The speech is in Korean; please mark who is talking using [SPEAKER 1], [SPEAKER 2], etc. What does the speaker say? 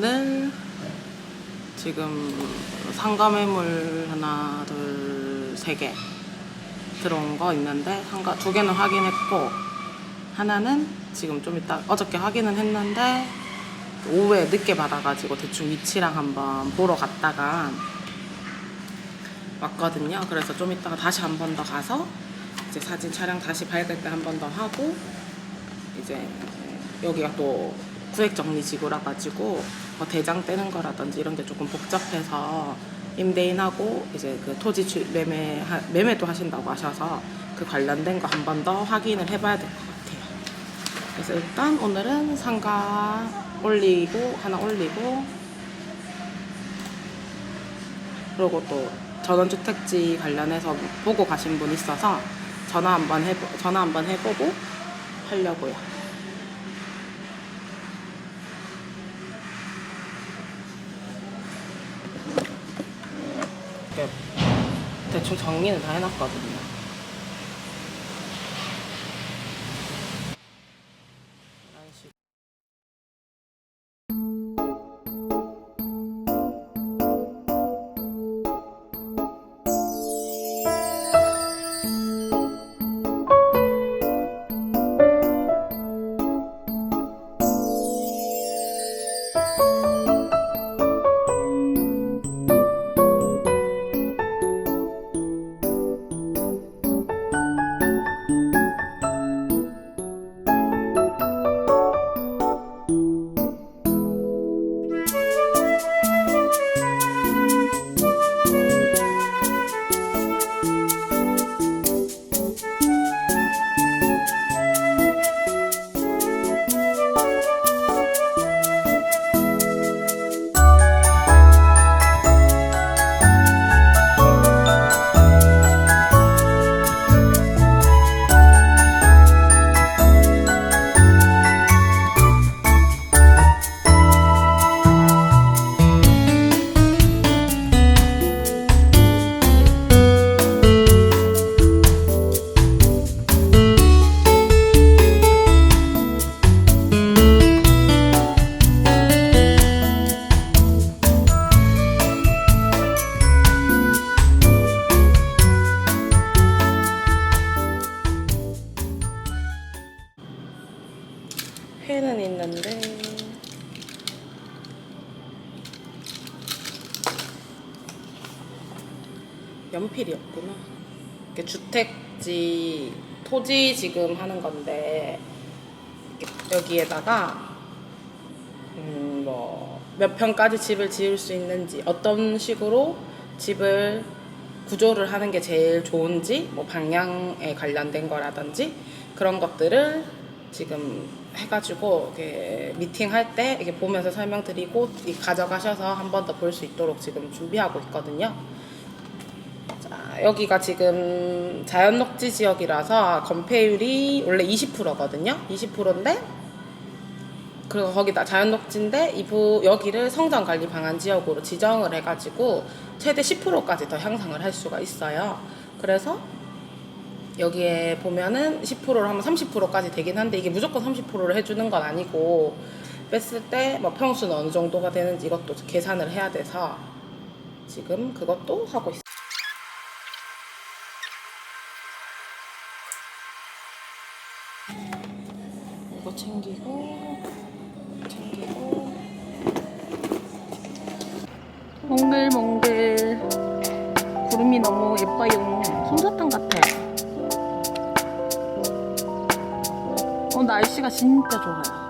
[SPEAKER 1] 오늘 지금 상가매물 하나, 둘, 세 개 들어온 거 있는데 상가 두 개는 확인했고 하나는 지금 좀 이따 어저께 확인은 했는데 오후에 늦게 받아가지고 대충 위치랑 한번 보러 갔다가 왔거든요. 그래서 좀 이따가 다시 한 번 더 가서 이제 사진 촬영 다시 밝을 때 한 번 더 하고 이제 여기가 또 구획 정리 지구라 가지고 뭐 대장 떼는 거라든지 이런 게 조금 복잡해서 임대인하고 이제 그 토지 출- 매매 하- 매매도 하신다고 하셔서 그 관련된 거 한 번 더 확인을 해봐야 될 것 같아요. 그래서 일단 오늘은 상가 올리고 하나 올리고 그리고 또 전원주택지 관련해서 보고 가신 분 있어서 전화 한번 해 전화 한번 해보고 하려고요. 이렇게 대충 정리는 다 해놨거든요. 연필이 없구나. 이렇게 주택지 토지 지금 하는 건데 여기에다가 음, 뭐 몇 평까지 집을 지을 수 있는지 어떤 식으로 집을 구조를 하는 게 제일 좋은지 뭐 방향에 관련된 거라든지 그런 것들을 지금 해가지고 이렇게 미팅할 때 이렇게 보면서 설명드리고 이 가져가셔서 한 번 더 볼 수 있도록 지금 준비하고 있거든요. 자, 여기가 지금 자연 녹지 지역이라서 건폐율이 원래 20%거든요. 20%인데 그리고 거기다 자연 녹지인데 이부 여기를 성장 관리 방안 지역으로 지정을 해가지고 최대 10%까지 더 향상을 할 수가 있어요. 그래서 여기에 보면은 10%를 하면 30%까지 되긴 한데 이게 무조건 30%를 해주는 건 아니고 뺐을 때 뭐 평수는 어느 정도가 되는지 이것도 계산을 해야 돼서 지금 그것도 하고 있어요. 챙기고 챙기고. 몽글몽글. 구름이 너무 예뻐요. 솜사탕 같아. 어 날씨가 진짜 좋아요